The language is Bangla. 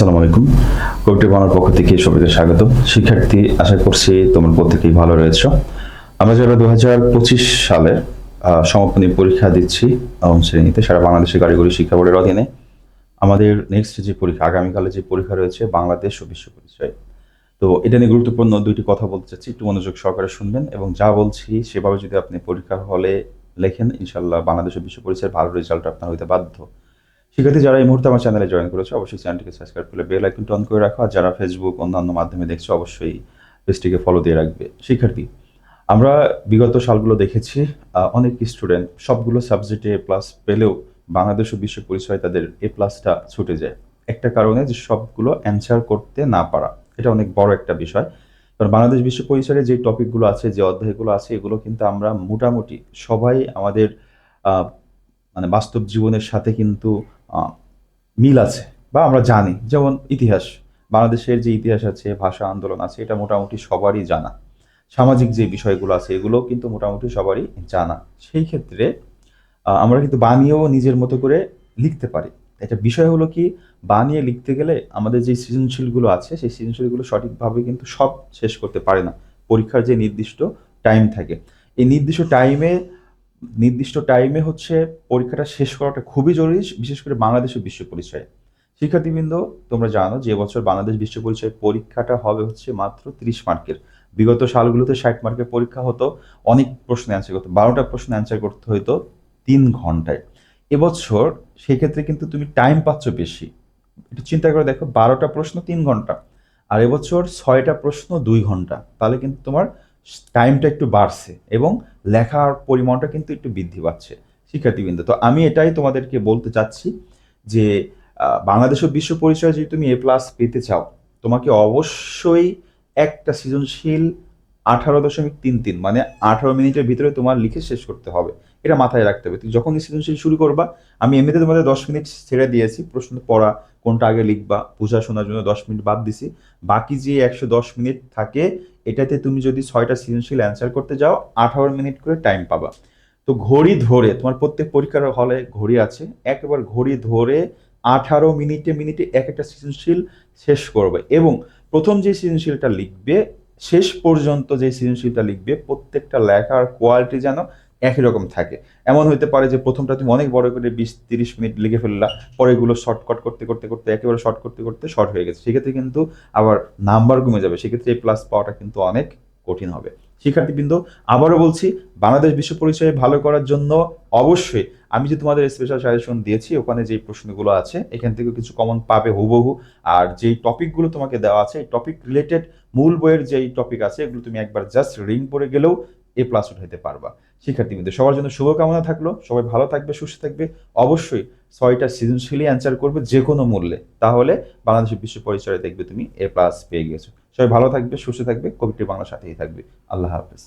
আসসালামু আলাইকুম। কবিটি বাংলার পক্ষ থেকে সবাইকে স্বাগত শিক্ষার্থী আশা করছি তোমরা প্রত্যেকেই ভালো রয়েছ। আমরা যারা দু আহ, সমাপনী পরীক্ষা দিচ্ছি নবম শ্রেণীতে সারা বাংলাদেশের কারিগরি শিক্ষা বোর্ডের অধীনে আমাদের নেক্সট যে পরীক্ষা আগামীকালে যে পরীক্ষা রয়েছে বাংলাদেশ ও বিশ্ব পরিচয়। তো এটা নিয়ে গুরুত্বপূর্ণ দুইটি কথা বলতে চাচ্ছি একটু মনোযোগ সহকারে শুনবেন এবং যা বলছি সেভাবে যদি আপনি পরীক্ষার হলে লেখেন ইনশাল্লাহ বাংলাদেশ ও বিশ্ব পরিচয়ের ভালো রেজাল্ট আপনার হইতে বাধ্য। শিক্ষার্থী যারা এই মুহূর্তে আমার চ্যানেলে জয়েন করেছে, অবশ্যই চ্যানেলটিকে সাবস্ক্রাইব করে বেল আইকনটি অন করে রাখো। আর যারা ফেসবুক অন্যান্য মাধ্যমে দেখছ, অবশ্যই পেজটিকে ফলো দিয়ে রাখবে। শিক্ষার্থী, আমরা বিগত সালগুলো দেখেছি অনেক স্টুডেন্ট সবগুলো সাবজেক্টে এ প্লাস পেলেও বাংলাদেশ ও বিশ্ব পরিচয় তাদের এ প্লাসটা ছুটে যায়। একটা কারণে যে সবগুলো অ্যান্সার করতে না পারা, এটা অনেক বড় একটা বিষয়। কারণ বাংলাদেশ বিশ্ব পরিচয়ের যে টপিকগুলো আছে, যে অধ্যায়গুলো আছে, এগুলো কিন্তু আমরা মোটামুটি সবাই আমাদের মানে বাস্তব জীবনের সাথে কিন্তু মিল আছে বা আমরা জানি, যেমন ইতিহাস, বাংলাদেশের যে ইতিহাস আছে, ভাষা আন্দোলন আছে, এটা মোটামুটি সবারই জানা। সামাজিক যে বিষয়গুলো আছে, এগুলো কিন্তু মোটামুটি সবারই জানা। সেই ক্ষেত্রে আমরা কিন্তু বানিয়েও নিজের মতো করে লিখতে পারি। একটা বিষয় হলো কি বানিয়ে লিখতে গেলে আমাদের যে সৃজনশীলগুলো আছে, সেই সৃজনশীলগুলো সঠিকভাবে কিন্তু সব শেষ করতে পারে না। পরীক্ষার যে নির্দিষ্ট টাইম থাকে। এই নির্দিষ্ট টাইমে নির্দিষ্ট টাইমে হচ্ছে পরীক্ষাটা শেষ করাটা খুবই জরুরি, বিশেষ করে বাংলাদেশের বিশ্ব পরিচয়ে। শিক্ষার্থীবৃন্দ, তোমরা জানো যে বছর বাংলাদেশ বিশ্ব পরিচয় পরীক্ষাটা হবে হচ্ছে মাত্র তিরিশ মার্কের। বিগত সালগুলোতে ষাট মার্কের পরীক্ষা হতো, অনেক প্রশ্ন অ্যান্সার করতো, বারোটা প্রশ্ন অ্যান্সার করতে হতো তিন ঘন্টায়। এবছর সেক্ষেত্রে কিন্তু তুমি টাইম পাচ্ছ বেশি। একটু চিন্তা করে দেখো, বারোটা প্রশ্ন তিন ঘণ্টা, আর এবছর ছয়টা প্রশ্ন দুই ঘণ্টা। তাহলে কিন্তু তোমার টাইমটা একটু বাড়ছে এবং লেখার পরিমাণটা কিন্তু একটু বৃদ্ধি পাচ্ছে শিক্ষার্থীবৃন্দ। তো আমি এটাই তোমাদেরকে বলতে চাচ্ছি যে বাংলাদেশ বিশ্ব পরিচয় যদি তুমি এ প্লাস পেতে চাও, তোমাকে অবশ্যই একটা সৃজনশীল আঠারো দশমিক তিন তিন মানে আঠারো মিনিটের ভিতরে তোমার লিখে শেষ করতে হবে। এটা মাথায় রাখতে হবে। তুমি যখনই সৃজনশীল শুরু করবা, আমি এমনিতে তোমাদের দশ মিনিট ছেড়ে দিয়েছি, প্রশ্ন পড়া, কোনটা আগে লিখবা, বোঝা শোনার জন্য দশ মিনিট বাদ দিছি। বাকি যে একশো দশ মিনিট থাকে, এটাতে তুমি যদি ছয়টা সৃজনশীল অ্যান্সার করতে যাও, আঠারো মিনিট করে টাইম পাবা। তো ঘড়ি ধরে, তোমার প্রত্যেক পরীক্ষার হলে ঘড়ি আছে, একেবারে ঘড়ি ধরে আঠারো মিনিটে মিনিটে এক একটা সৃজনশীল শেষ করবে এবং প্রথম যে সৃজনশীলটা লিখবে, শেষ পর্যন্ত যে সৃজনশীলটা লিখবে, প্রত্যেকটা লেখার কোয়ালিটি যেন একই রকম থাকে। এমন হতে পারে যে প্রথমটা তুমি অনেক বড় করে বিশ তিরিশ মিনিট লিখে ফেললা, পরে এগুলো শর্টকাট করতে করতে করতে, একেবারে শর্ট করতে করতে শর্ট হয়ে গেছে। সেক্ষেত্রে কিন্তু আবার নাম্বার কমে যাবে। সেক্ষেত্রে এই প্লাস পাওয়াটা কিন্তু অনেক কঠিন হবে। শিক্ষার্থীবৃন্দ, আবারও বলছি, বাংলাদেশ বিশ্ব পরিচয়ে ভালো করার জন্য অবশ্যই আমি যে তোমাদের স্পেশাল সাজেশন দিয়েছি, ওখানে যে প্রশ্নগুলো আছে, এখান থেকে কিছু কমন পাবে হুবহু। আর যেই টপিকগুলো তোমাকে দেওয়া আছে, এই টপিক রিলেটেড মূল বইয়ের যেই টপিক আছে, এগুলো তুমি একবার জাস্ট রিং পড়ে গেলেও এ প্লাস উঠাইতে পারবা। শিক্ষার্থীবৃন্দ, সবার জন্য শুভকামনা থাকল। সবাই ভালো থাকবে, সুস্থ থাকবে। অবশ্যই ছয়টা সৃজনশীলই অ্যান্সার করবে যে কোনো মূল্যে। তাহলে বাংলাদেশের বিশ্ব পরিচয়ে দেখবে তুমি এ প্লাস পেয়ে গেছো। সবাই ভালো থাকবে, সুস্থ থাকবে। কবিটি বাংলার সাথেই থাকবে। আল্লাহ হাফেজ।